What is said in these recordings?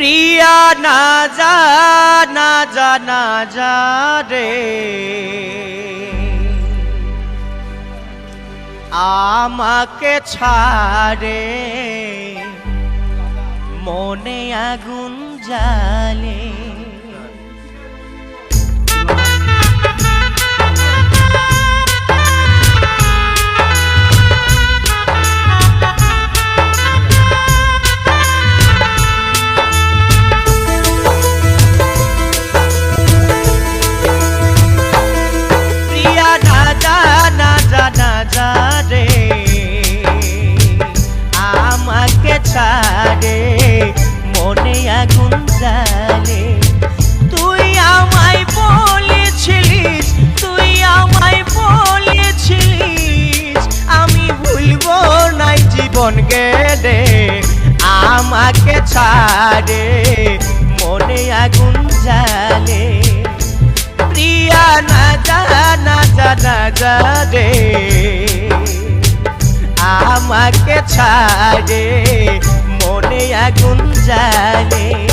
প্রিয়া না যা না যা না যা রে। আমাকে ছাড়ে মনে আগুন জালে ছাড়ে মনে আগুন জালে তুই আমায় বলেছিলিস, তুই আমায় বলেছিলিস, আমি ভুলব নাই জীবন গেলে আমাকে ছাড়ে। ছাড়ে মনে আগুন জ্বালে।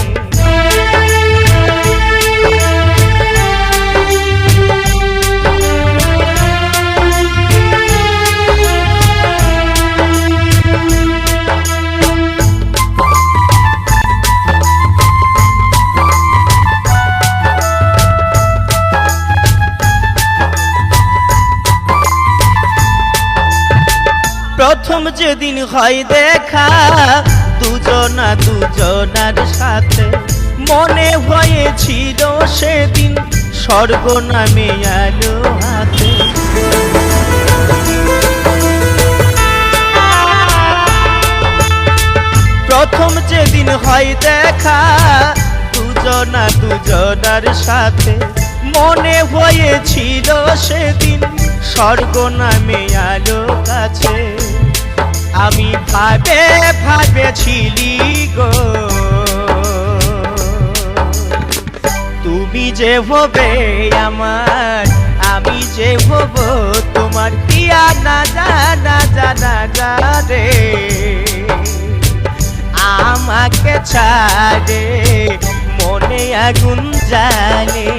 প্রথম যেদিন হয় দেখা, দুজনা দুজনার সাথে। মনে হয়েছিল সেদিন স্বর্গ নামে আলো হাতে। প্রথম যেদিন হয় দেখা, দুজনা দুজনার সাথে। মনে হয়েছিল সেদিন স্বর্গ নামে আলো কাছে। আমি ভাবে ভাবেছিলি গো। তুমি যে হবে আমার, আমি যে হব তোমার পিয়া, না যা না যা না যা রে। আমাকে ছাড়ে, মনে আগুন জ্বালে।